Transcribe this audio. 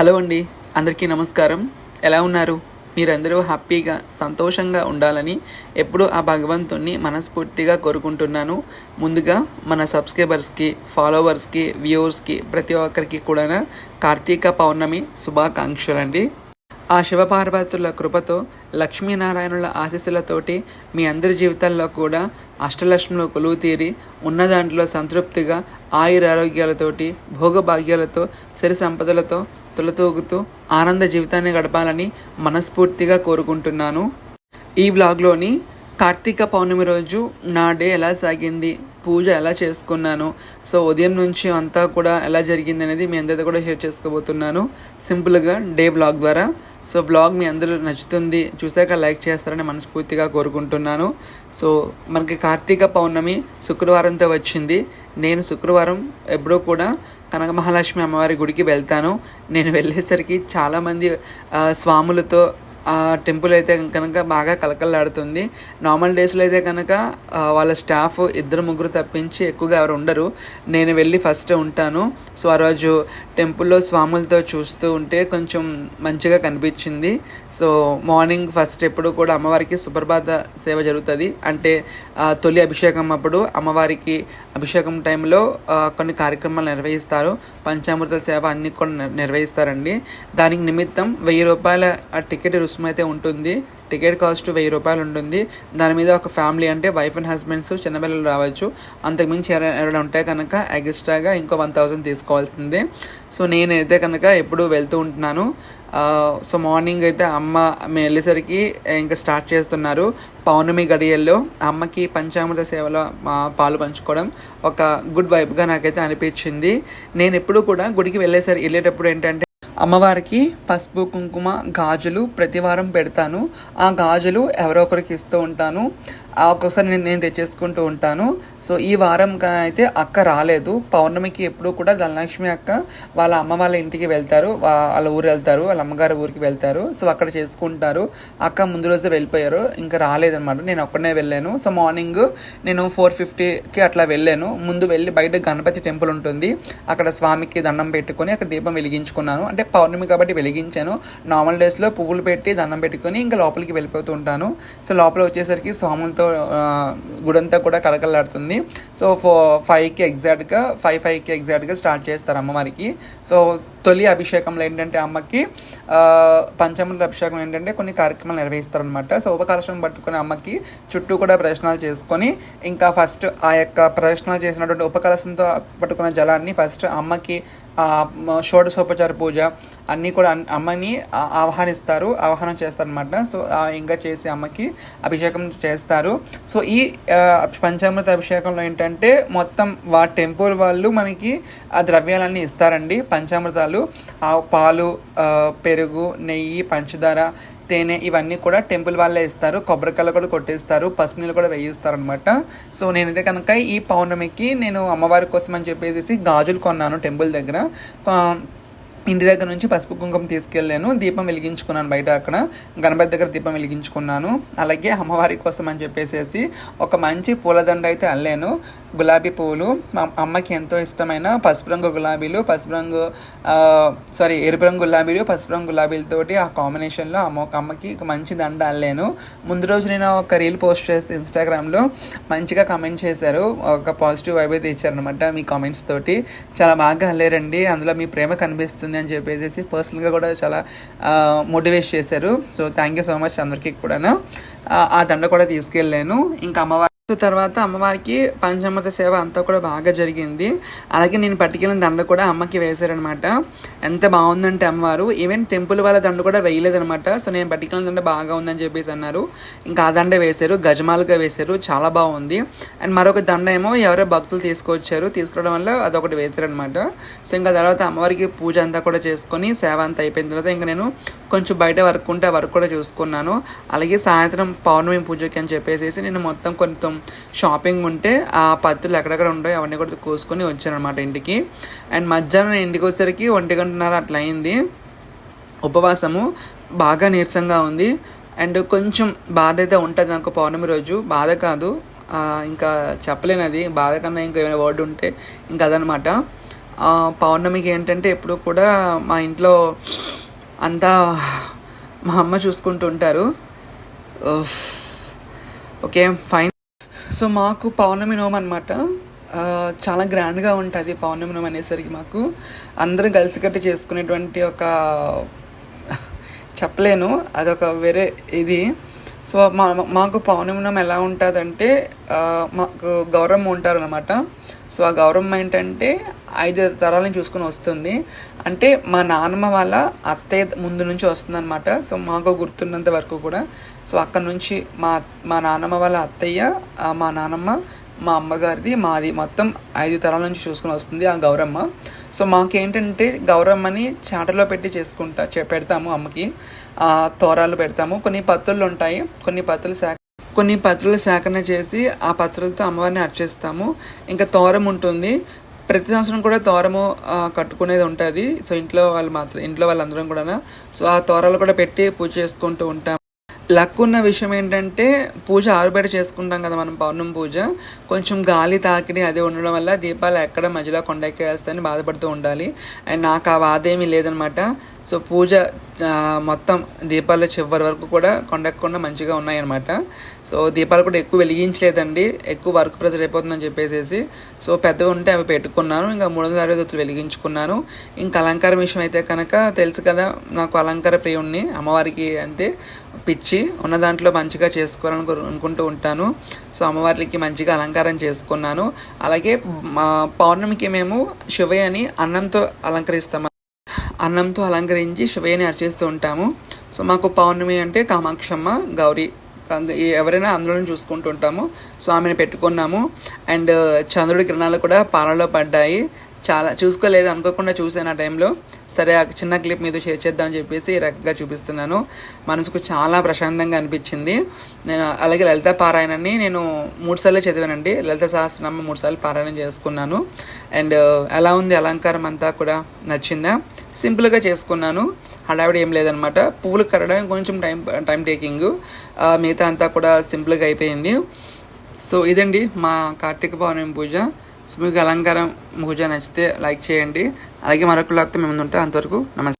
Hello అండి అందరికీ నమస్కారం. ఎలా ఉన్నారు? మీరందరూ హ్యాపీగా సంతోషంగా ఉండాలని ఎప్పుడూ ఆ భగవంతుణ్ణి మనస్ఫూర్తిగా కోరుకుంటున్నాను. ముందుగా మన సబ్స్క్రైబర్స్కి ఫాలోవర్స్కి వ్యూవర్స్కి ప్రతి ఒక్కరికి కూడా కార్తీక పౌర్ణమి శుభాకాంక్షలండి. ఆ శివపార్వతుల కృపతో లక్ష్మీనారాయణుల ఆశీస్సులతోటి మీ అందరి జీవితాల్లో కూడా అష్టలక్ష్ములు కొలువు తీరి ఉన్న దాంట్లో సంతృప్తిగా ఆయురారోగ్యాలతోటి భోగభాగ్యాలతో సిరి సంపదలతో తొలతూగుతూ ఆనంద జీవితాన్ని గడపాలని మనస్ఫూర్తిగా కోరుకుంటున్నాను. ఈ వ్లాగ్లోని కార్తీక పౌర్ణమి రోజు నా డే ఎలా సాగింది పూజ ఎలా చేసుకున్నాను సో ఉదయం నుంచి అంతా కూడా ఎలా జరిగింది అనేది మీ అందరితో కూడా షేర్ చేసుకోబోతున్నాను. సింపుల్గా డే బ్లాగ్ ద్వారా సో బ్లాగ్ మీ అందరూ నచ్చుతుంది చూసాక లైక్ చేస్తారని మనస్ఫూర్తిగా కోరుకుంటున్నాను. సో మనకి కార్తీక పౌర్ణమి శుక్రవారంతో వచ్చింది. నేను శుక్రవారం ఎప్పుడూ కూడా కనక మహాలక్ష్మి అమ్మవారి గుడికి వెళ్తాను. నేను వెళ్ళేసరికి చాలామంది స్వాములతో ఆ టెంపుల్ అయితే కనుక బాగా కలకలాడుతుంది నార్మల్ డేస్లో అయితే కనుక వాళ్ళ స్టాఫ్ ఇద్దరు ముగ్గురు తప్పించి ఎక్కువగా ఎవరు ఉండరు. నేను వెళ్ళి ఫస్ట్ ఉంటాను. సో ఆ రోజు టెంపుల్లో స్వాములతో చూస్తూ ఉంటే కొంచెం మంచిగా కనిపించింది. సో మార్నింగ్ ఫస్ట్ ఎప్పుడు కూడా అమ్మవారికి సుప్రభాత సేవ జరుగుతుంది. అంటే తొలి అభిషేకం అప్పుడు అమ్మవారికి అభిషేకం టైంలో కొన్ని కార్యక్రమాలు నిర్వహిస్తారు. పంచామృత సేవ అన్నీ కూడా నిర్వహిస్తారండి. దానికి నిమిత్తం వెయ్యి రూపాయల టికెట్ రుసుము అయితే ఉంటుంది. టికెట్ కాస్ట్ వెయ్యి రూపాయలు ఉంటుంది. దాని మీద ఒక ఫ్యామిలీ అంటే వైఫ్ అండ్ హస్బెండ్స్ చిన్నపిల్లలు రావచ్చు. అంతకుమించి ఎవరైనా ఎవరైనా ఉంటే కనుక ఎక్స్ట్రాగా ఇంకో వన్ థౌజండ్ తీసుకోవాల్సిందే. సో నేనైతే కనుక ఎప్పుడు వెళ్తూ ఉంటున్నాను. సో మార్నింగ్ అయితే అమ్మ మేము వెళ్ళేసరికి ఇంకా స్టార్ట్ చేస్తున్నారు. పౌర్ణమి గడియల్లో అమ్మకి పంచామృత సేవలో మా పాలు పంచుకోవడం ఒక గుడ్ వైబ్గా నాకైతే అనిపించింది. నేను ఎప్పుడు కూడా గుడికి వెళ్ళేసరికి వెళ్ళేటప్పుడు ఏంటంటే అమ్మవారికి పసుపు కుంకుమ గాజులు ప్రతివారం పెడతాను. ఆ గాజులు ఎవరో ఒకరికి ఇస్తూ ఉంటాను. ఒక్కొక్కసారి నేను నేను తెచ్చేసుకుంటూ ఉంటాను. సో ఈ వారం అయితే అక్క రాలేదు. పౌర్ణమికి ఎప్పుడూ కూడా ధనలక్ష్మి అక్క వాళ్ళ అమ్మ వాళ్ళ ఇంటికి వెళ్తారు. వాళ్ళ ఊరు వెళ్తారు. వాళ్ళ అమ్మగారి ఊరికి వెళ్తారు. సో అక్కడ చేసుకుంటారు. అక్క ముందు రోజే వెళ్ళిపోయారు. ఇంకా రాలేదనమాట నేను ఒక్కనే వెళ్ళాను. సో మార్నింగ్ నేను ఫోర్ ఫిఫ్టీకి అట్లా వెళ్ళాను. ముందు వెళ్ళి బయట గణపతి టెంపుల్ ఉంటుంది. అక్కడ స్వామికి దండం పెట్టుకొని అక్కడ దీపం వెలిగించుకున్నాను. అంటే పౌర్ణమి కాబట్టి వెలిగించాను. నార్మల్ డేస్లో పువ్వులు పెట్టి దండం పెట్టుకొని ఇంకా లోపలికి వెళ్ళిపోతూ ఉంటాను. సో లోపల వచ్చేసరికి స్వాములతో ఆ, గుడంతా కూడా కలకలాడుతుంది సో ఫో ఫైవ్కి ఎగ్జాక్ట్గా ఫైవ్ ఫైవ్కి ఎగ్జాక్ట్గా స్టార్ట్ చేస్తారు అమ్మవారికి. సో తొలి అభిషేకంలో ఏంటంటే అమ్మకి పంచమృత పంచామృత అభిషేకం ఏంటంటే కొన్ని కార్యక్రమాలు నిర్వహిస్తారనమాట సో ఉపకలశం పట్టుకుని అమ్మకి చుట్టూ కూడా ప్రదర్శనలు చేసుకొని ఇంకా ఫస్ట్ ఆ యొక్క ప్రదర్శనలు చేసినటువంటి ఉపకలశంతో పట్టుకున్న జలాన్ని ఫస్ట్ అమ్మకి షోడశోపచార పూజ అన్నీ కూడా అమ్మని ఆహ్వానిస్తారు ఆహ్వానం చేస్తారనమాట సో ఆ ఇంకా చేసి అమ్మకి అభిషేకం చేస్తారు. సో ఈ పంచామృత అభిషేకంలో ఏంటంటే మొత్తం వా టెంపుల్ వాళ్ళు మనకి ఆ ద్రవ్యాలన్నీ ఇస్తారండి. పంచామృతాలు ఆ పాలు పెరుగు నెయ్యి పంచదార తేనె ఇవన్నీ కూడా టెంపుల్ వాళ్ళే ఇస్తారు. కొబ్బరికాయలు కూడా కొట్టేస్తారు. పసుపు నీళ్ళు కూడా వేయిస్తారు అనమాట సో నేనైతే కనుక ఈ పౌర్ణమికి నేను అమ్మవారి కోసం అని చెప్పేసి గాజులు కొన్నాను టెంపుల్ దగ్గర. ఇంటి దగ్గర నుంచి పసుపు కుంకుమ తీసుకెళ్ళాను. దీపం వెలిగించుకున్నాను బయట అక్కడ. గణపతి దగ్గర దీపం వెలిగించుకున్నాను. అలాగే అమ్మవారి కోసం అని చెప్పేసి ఒక మంచి పూలదండ అయితే అల్లాను. గులాబీ పువ్వులు మా అమ్మకి ఎంతో ఇష్టమైన పసుపు రంగు గులాబీలు పసుపు రంగు సారీ ఎరుపు రంగు గులాబీలు పసుపు రంగు గులాబీలతోటి ఆ కాంబినేషన్లో అమ్మ అమ్మకి ఒక మంచి దండ అల్లాను. ముందు రోజు నేను ఒక రీల్ పోస్ట్ చేస్తే ఇన్స్టాగ్రామ్లో మంచిగా కామెంట్ చేశారు. ఒక పాజిటివ్ వైబ్ అయితే ఇచ్చారనమాట మీ కామెంట్స్ తోటి. చాలా బాగా అల్లారండి. అందులో మీ ప్రేమ కనిపిస్తుంది అని చెప్పేసి పర్సనల్గా కూడా చాలా మోటివేట్ చేశారు. So thank you so much అందరికీ కూడా ఆ దండ కూడా తీసుకెళ్ళాను. ఇంకా అమ్మవారి సో తర్వాత అమ్మవారికి పంచామృత సేవ అంతా కూడా బాగా జరిగింది. అలాగే నేను పట్టుకెళ్ళిన దండ కూడా అమ్మకి వేశారనమాట. ఎంత బాగుందంటే అమ్మవారు. ఈవెన్ టెంపుల్ వాళ్ళ దండ కూడా వేయలేదనమాట. సో నేను పట్టుకెళ్ళిన దండ బాగా ఉందని చెప్పేసి అన్నారు. ఇంకా ఆ దండ వేశారు. గజమాలుగా వేశారు. చాలా బాగుంది. అండ్ మరొక దండ ఏమో ఎవరో భక్తులు తీసుకొచ్చారు. తీసుకురావడం వల్ల అదొకటి వేశారనమాట. సో ఇంకా తర్వాత అమ్మవారికి పూజ అంతా కూడా చేసుకొని సేవ అంతా అయిపోయిన తర్వాత ఇంకా నేను కొంచెం బయట వర్క్ ఉంటే ఆ వర్క్ కూడా చూసుకున్నాను. అలాగే సాయంత్రం పౌర్ణమి పూజకి అని చెప్పేసి నేను మొత్తం కొంచెం షాపింగ్ ఉంటే ఆ పత్తులు ఎక్కడెక్కడ ఉంటాయో అవన్నీ కూడా కోసుకొని వచ్చాను అనమాట ఇంటికి. అండ్ మధ్యాహ్నం ఇంటికి వచ్చేసరికి ఒంటి గంటన్నర అట్లా అయింది. ఉపవాసము బాగా నీరసంగా ఉంది. అండ్ కొంచెం బాధ అయితే ఉంటుంది నాకు పౌర్ణమి రోజు. బాధ కాదు. ఇంకా చెప్పలేను అది బాధ కన్నా ఇంకా ఏమైనా వర్డ్ ఉంటే ఇంకా అదనమాట పౌర్ణమికి ఏంటంటే ఎప్పుడు కూడా మా ఇంట్లో అంతా మా అమ్మ చూసుకుంటూ ఉంటారు. Okay fine. సో మాకు పౌర్ణమి నోమ్ అనమాట చాలా గ్రాండ్గా ఉంటుంది పౌర్ణమి నోమ్ అనేసరికి మాకు. అందరం కలిసికట్టి చేసుకునేటువంటి ఒక చెప్పలేను అదొక వేరే ఇది. సో మా మాకు పౌర్ణమినం ఎలా ఉంటుందంటే మాకు గౌరమ్మ ఉంటారు అనమాట సో ఆ గౌరమ్మ ఏంటంటే ఐదు తరాలను చూసుకొని వస్తుంది. అంటే మా నాన్నమ్మ వాళ్ళ అత్తయ్య ముందు నుంచి వస్తుందన్నమాట. సో మాకు గుర్తున్నంత వరకు కూడా. సో అక్కడ నుంచి మా మా నాన్నమ్మ వాళ్ళ అత్తయ్య మా నాన్నమ్మ మా అమ్మగారిది మాది మొత్తం ఐదు తరాల నుంచి చూసుకుని వస్తుంది ఆ గౌరమ్మ. సో మాకేంటంటే గౌరమ్మని చాటలో పెట్టి చేసుకుంటా పెడతాము అమ్మకి. తోరాలు పెడతాము. కొన్ని పత్తులు ఉంటాయి. కొన్ని పత్తులు శాఖ కొన్ని పత్రులు సేకరణ చేసి ఆ పత్రులతో అమ్మవారిని అర్చిస్తాము. ఇంకా తోరం ఉంటుంది. ప్రతి సంవత్సరం కూడా తోరము కట్టుకునేది ఉంటుంది. సో ఇంట్లో వాళ్ళు మాత్రం ఇంట్లో వాళ్ళందరం కూడా సో ఆ తోరాలు కూడా పెట్టి పూజ చేసుకుంటూ ఉంటాం లక్ ఉన్న విషయం ఏంటంటే పూజ ఆరుబయట చేసుకుంటాం కదా మనం పౌర్ణమి పూజ. కొంచెం గాలి తాకిడి అది ఉండడం వల్ల దీపాలు ఎక్కడ మధ్యలో కొండెక్కేస్తాయని బాధపడుతూ ఉండాలి. అండ్ నాకు ఆ బాధ ఏమీ లేదనమాట. సో పూజ మొత్తం దీపాలు చివరి వరకు కూడా కొండెక్కకుండా మంచిగా ఉన్నాయన్నమాట. సో దీపాలు కూడా ఎక్కువ వెలిగించలేదండి. ఎక్కువ వర్క్ ప్రెజర్ అయిపోతుందని చెప్పేసి సో పెద్దవి ఉంటే అవి పెట్టుకున్నాను. ఇంకా మూడు వందల అరవై దొత్తులు వెలిగించుకున్నాను. ఇంకా అలంకారం విషయం అయితే కనుక తెలుసు కదా నాకు అలంకార ప్రియుణ్ణి అమ్మవారికి అంతే. పిచ్చి ఉన్న దాంట్లో మంచిగా చేసుకోవాలని అనుకుంటూ ఉంటాను. సో అమ్మవారికి మంచిగా అలంకారం చేసుకున్నాను. అలాగే మా పౌర్ణమికి మేము శివయ్యని అన్నంతో అలంకరిస్తాము అన్నంతో అలంకరించి శివయ్యని అర్చిస్తూ ఉంటాము. సో మాకు పౌర్ణమి అంటే కామాక్షమ్మ గౌరీ ఎవరైనా అందులోనే చూసుకుంటూ ఉంటాము. సో ఆమెను పెట్టుకున్నాము. అండ్ చంద్రుడి కిరణాలు కూడా పాలలో పడ్డాయి. చాలా చూసుకోలేదు అనుకోకుండా చూసాను ఆ టైంలో. సరే ఆ చిన్న క్లిప్ మీద షేర్ చేద్దామని చెప్పేసి రకంగా చూపిస్తున్నాను. మనసుకు చాలా ప్రశాంతంగా అనిపించింది. నేను అలాగే లలిత పారాయణాన్ని నేను మూడు సార్లు చదివానండి. లలిత సహస్రనామ మూడు సార్లు పారాయణం చేసుకున్నాను. అండ్ uh, ఎలా ఉంది అలంకారం అంతా కూడా నచ్చిందా? సింపుల్గా చేసుకున్నాను. హడావిడి ఏం లేదనమాట. పువ్వులు కరడం కొంచెం టైం టైం టేకింగ్. మిగతా అంతా కూడా సింపుల్గా అయిపోయింది. సో ఇదండి మా కార్తీక పౌర్ణమి పూజ. సో మీకు అలంకారం పూజ నచ్చితే లైక్ చేయండి అలాగే మరొక లాక్తో మేము ఉంటాం అంతవరకు నమస్తే